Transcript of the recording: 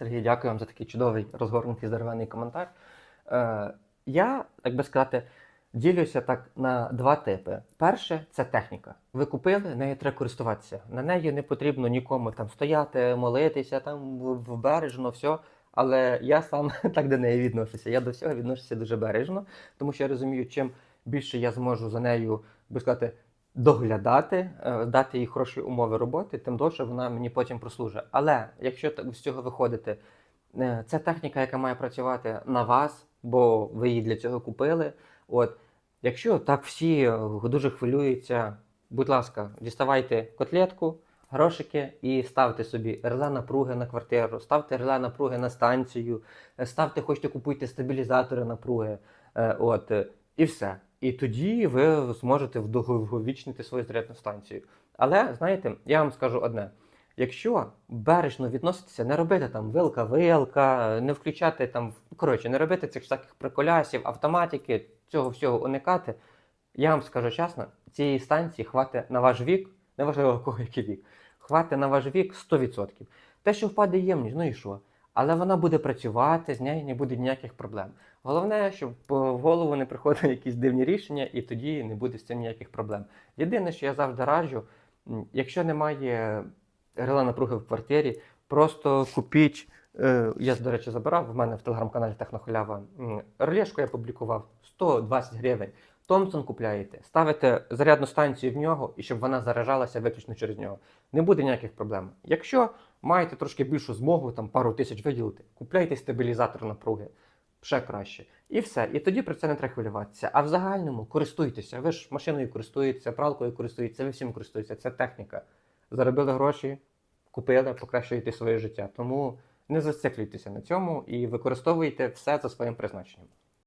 Сергій, дякую вам за такий чудовий розгорнутий здоровенний коментар. Е, я, так би сказати, ділюся так на два типи. Перше це техніка. Ви купили, нею треба користуватися. На неї не потрібно нікому там стояти, молитися, там в- в бережно, все. Але я сам так до неї відношуся. Я до всього відношуся дуже бережно, тому що я розумію, чим більше я зможу за нею, би сказати, доглядати, е, дати їй хороші умови роботи, тим довше вона мені потім прослужить. Але якщо так з цього виходити, це техніка, яка має працювати на вас, бо ви її для цього купили. От, якщо так всі е, дуже хвилюються, будь ласка, діставайте котлетку, грошики і ставте собі реле напруги на квартиру, ставте реле напруги на станцію, е, ставте, хочете купуйте стабілізатори напруги. От, і все. І тоді ви зможете вдовговічнити свою зарядну станцію. Але знаєте, я вам скажу одне: якщо бережно відноситися, не робити там вилка-вилка, не включати там, коротше, не робити цих всяких приколясів, автоматики, цього всього уникати, я вам скажу чесно, цієї станції хватить на ваш вік, неважливо кого який вік, хватить на ваш вік 100%. Те, що впаде ємність, ну і що? Але вона буде працювати, з нею не буде ніяких проблем. Головне, щоб в голову не приходили якісь дивні рішення, і тоді не буде з цим ніяких проблем. Єдине, що я завжди раджу, якщо немає рела напруги в квартирі, просто купіть. е, Я, до речі, забирав в мене в телеграм-каналі Технохолява. Релешку я публікував 120 гривень. Томпсон купляєте, ставите зарядну станцію в нього, і щоб вона заражалася виключно через нього. Не буде ніяких проблем. Якщо маєте трошки більшу змогу, там пару тисяч виділити, купляйте стабілізатор напруги. Ще краще. І все. І тоді про це не треба хвилюватися. А в загальному користуйтеся. Ви ж машиною користуєтеся, пралкою користуєтеся, ви всім користуєтеся. Це техніка. Заробили гроші, купили, покращуєте своє життя. Тому не зациклюйтеся на цьому і використовуйте все за своїм призначенням.